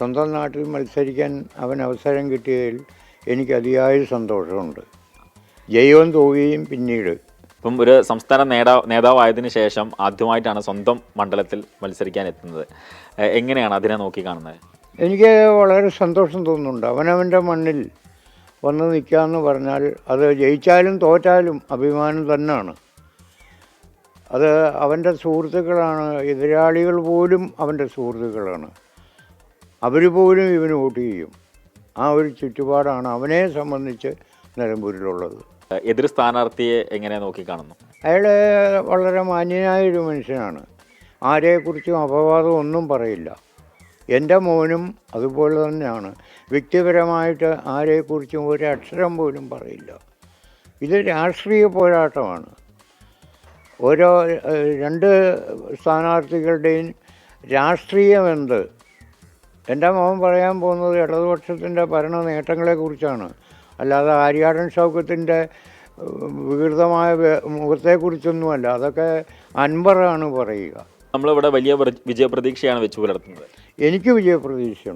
സ്വന്തം നാട്ടിൽ മത്സരിക്കാൻ അവൻ അവസരം കിട്ടിയതിൽ എനിക്ക് അതിയായ സന്തോഷമുണ്ട്. ജയവും തോകുകയും പിന്നീട്. ഇപ്പം ഒരു സംസ്ഥാന നേതാ നേതാവായതിനു ശേഷം ആദ്യമായിട്ടാണ് സ്വന്തം മണ്ഡലത്തിൽ മത്സരിക്കാൻ എത്തുന്നത്. എങ്ങനെയാണ് അതിനെ നോക്കി കാണുന്നത്? എനിക്ക് വളരെ സന്തോഷം തോന്നുന്നുണ്ട്. അവനവന്റെ മണ്ണിൽ വന്ന് നിൽക്കാമെന്ന് പറഞ്ഞാൽ അത് ജയിച്ചാലും തോറ്റാലും അഭിമാനം തന്നെയാണ് അത് അവന്റെ സുഹൃത്തുക്കളാണ് എതിരാളികൾ പോലും അവന്റെ സുഹൃത്തുക്കളാണ്. അവർ പോലും ഇവന് വോട്ട് ചെയ്യും. ആ ഒരു ചുറ്റുപാടാണ് അവനെ സംബന്ധിച്ച് നിലമ്പൂരിലുള്ളത്. എതിർ സ്ഥാനാർത്ഥിയെ എങ്ങനെ നോക്കിക്കാണുന്നു അയാൾ വളരെ മാന്യനായ ഒരു മനുഷ്യനാണ്. ആരെക്കുറിച്ചും അപവാദം ഒന്നും പറയില്ല. എന്റെ മോനും അതുപോലെ തന്നെയാണ്. വ്യക്തിപരമായിട്ട് ആരെക്കുറിച്ചും ഒരു അക്ഷരം പോലും പറയില്ല. ഇത് രാഷ്ട്രീയ പോരാട്ടമാണ്. ഓരോ രണ്ട് സ്ഥാനാർത്ഥികളുടെയും രാഷ്ട്രീയം എന്ത്? എന്റെ മോൻ പറയാൻ പോകുന്നത് ഇടതുപക്ഷത്തിന്റെ ഭരണ നേട്ടങ്ങളെക്കുറിച്ചാണ് അല്ലാതെ ആര്യാടൻ ഷൗക്കത്തിന്റെ വികൃതമായ മുഖത്തെക്കുറിച്ചൊന്നുമല്ല. അതൊക്കെ അൻപറാണ് പറയുക. നമ്മളിവിടെ വലിയ പ്ര- വിജയപ്രതീക്ഷയാണ് വെച്ച് പുലർത്തുന്നത്. എനിക്ക് വിജയപ്രതീക്ഷയുണ്ട്